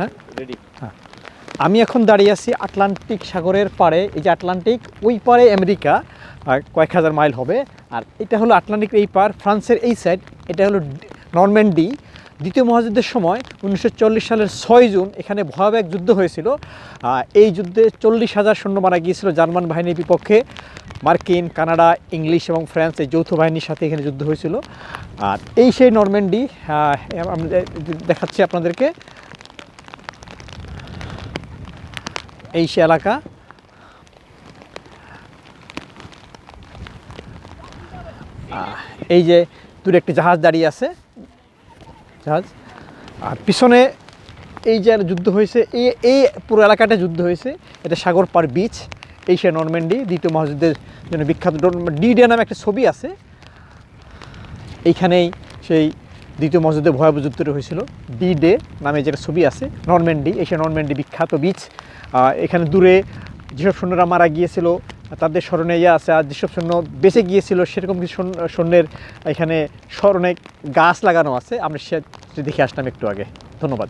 হ্যাঁ? রেডি হ্যাঁ। আমি এখন দাঁড়িয়ে আছি আটলান্টিক সাগরের পাড়ে এই যে আটলান্টিক ওই পারে আমেরিকা কয়েক হাজার মাইল হবে। আর এটা হলো আটলান্টিক এই পার ফ্রান্সের এই সাইড এটা হলো নরম্যান্ডি। দ্বিতীয় মহাযুদ্ধের সময় উনিশশো চল্লিশ সালের ছয় জুন এখানে ভয়াবহ এক যুদ্ধ হয়েছিল। এই যুদ্ধে চল্লিশ হাজার সৈন্য মারা গিয়েছিল জার্মান বাহিনীর বিপক্ষে। মার্কিন কানাডা ইংলিশ এবং ফ্রান্স এই যৌথ বাহিনীর সাথে এখানে যুদ্ধ হয়েছিল। আর এই সেই নরম্যান্ডি দেখাচ্ছি আপনাদেরকে। এই সে এলাকা। এই যে দূরে একটি জাহাজ দাঁড়িয়ে আছে। জাহাজ। আর পিছনে এই যে যুদ্ধ হয়েছে, এই এই পুরো এলাকাটা যুদ্ধ হয়েছে। এটা সাগর পার বিচ এই সে নরম্যান্ডি, দ্বিতীয় মহাযুদ্ধের জন্য বিখ্যাত ডি ডে নামে একটা ছবি আছে। এইখানেই সেই দ্বিতীয় মসজিদে ভয়াবহ যুদ্ধ হয়েছিল। ডি ডে নামে যেটা ছবি আছে নরম্যান্ডি এশিয়া নর্ম্যান্ডি বিখ্যাত বীচ এখানে দূরে যেসব সৈন্যরা মারা গিয়েছিল, তাদের স্মরণে ইয়ে আছে, আর যেসব সৈন্য বেঁচে গিয়েছিল, সেরকম কিছু সৈন্যের এখানে স্মরণে গাছ লাগানো আছে। আমরা সে দেখে আসলাম একটু আগে। ধন্যবাদ।